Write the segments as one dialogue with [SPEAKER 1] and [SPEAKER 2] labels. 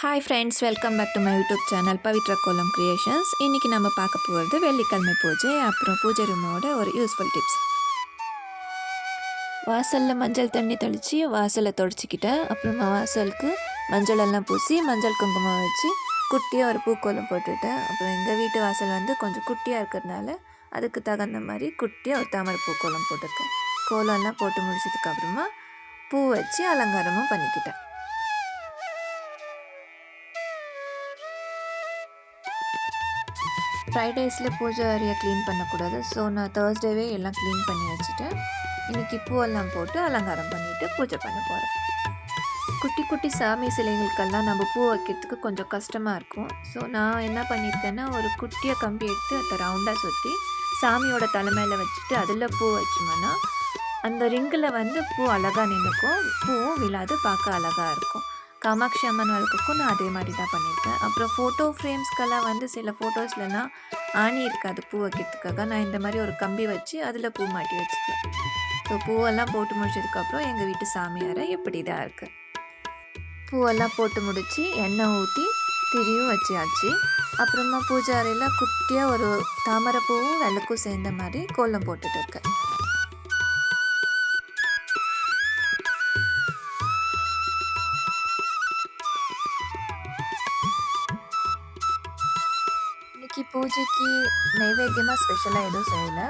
[SPEAKER 1] Hi friends welcome back to my YouTube channel Pavithra Kolam creations இன்றைக்கி நம்ம பார்க்க போகிறது வெள்ளிக்கிழமை பூஜை அப்புறம் பூஜை ரூமோட ஒரு யூஸ்ஃபுல் டிப்ஸ் வாசலில் மஞ்சள் தண்ணி தெளித்து வாசலை தொடச்சிக்கிட்டேன் அப்புறமா வாசலுக்கு மஞ்சள் எல்லாம் பூசி மஞ்சள் குங்குமம் வச்சு குட்டியாக ஒரு பூக்கோலம் போட்டுட்டேன் அப்புறம் எங்கள் வீட்டு வாசல் வந்து கொஞ்சம் குட்டியாக இருக்கிறதுனால அதுக்கு தகுந்த மாதிரி குட்டியாக ஒரு தாமரை பூக்கோலம் போட்டிருக்கேன். கோலம்லாம் போட்டு முடிச்சதுக்கப்புறமா பூ வச்சு அலங்காரமும் பண்ணிக்கிட்டேன். ஃப்ரைடேஸில் பூஜை அறையை க்ளீன் பண்ணக்கூடாது. ஸோ நான் தேர்ஸ்டேவே எல்லாம் க்ளீன் பண்ணி வச்சுட்டேன். இன்றைக்கி பூவெல்லாம் போட்டு அலங்காரம் பண்ணிவிட்டு பூஜை பண்ண போகிறேன் குட்டி குட்டி சாமி சிலைகளுக்கெல்லாம் நம்ம பூ வைக்கிறதுக்கு கொஞ்சம் கஷ்டமாக இருக்கும். ஸோ நான் என்ன பண்ணியிருக்கேன்னா ஒரு குட்டியை கம்பி எடுத்து அதை ரவுண்டாக சுற்றி சாமியோட தலைமையில் வச்சுட்டு அதில் பூ வச்சோம்னா அந்த ரிங்கில் வந்து பூ அழகாக நின்றுக்கும் பூவும் விழாது பார்க்க அழகாக இருக்கும். காமாட்சி அம்மன் விளக்குக்கும் நான் அதே மாதிரி தான் பண்ணியிருக்கேன். அப்புறம் ஃபோட்டோ ஃப்ரேம்ஸ்க்கெல்லாம் வந்து சில ஃபோட்டோஸ்லலாம் ஆணி இருக்காது. பூ வைக்கிறதுக்காக நான் இந்த மாதிரி ஒரு கம்பி வச்சு அதில் பூ மாட்டி வச்சுக்கலாம் ஸோ பூவெல்லாம் போட்டு முடிச்சதுக்கப்புறம் எங்கள் வீட்டு சாமியாரை இப்படி தான் இருக்குது பூவெல்லாம் போட்டு முடித்து எண்ணெய் ஊற்றி திரியும் வச்சியாச்சு அப்புறமா பூஜை அறையில் குட்டியாக ஒரு தாமரை பூவும் விளக்கும் சேர்ந்த மாதிரி கோலம் போட்டுட்டு இருக்கேன். இன்னைக்கு பூஜைக்கு நைவேத்தியமாக ஸ்பெஷலாக எதுவும் செய்யலை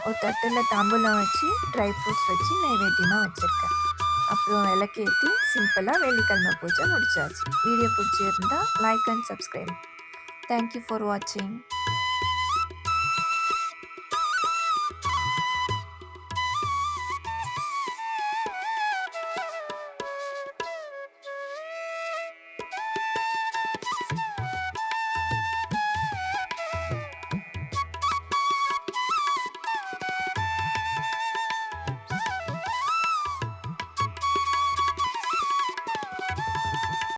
[SPEAKER 1] ஒரு தட்டில் தாம்பூலம் வச்சு ட்ரை ஃப்ரூட்ஸ் வச்சு நைவேத்தியமாக வச்சுருக்கேன் அப்புறம் விளக்கேற்றி சிம்பிளாக வெள்ளிக்கிழமை பூஜை முடிச்சாச்சு வீடியோ பிடிச்சிருந்தா like and subscribe thank you for வாட்சிங்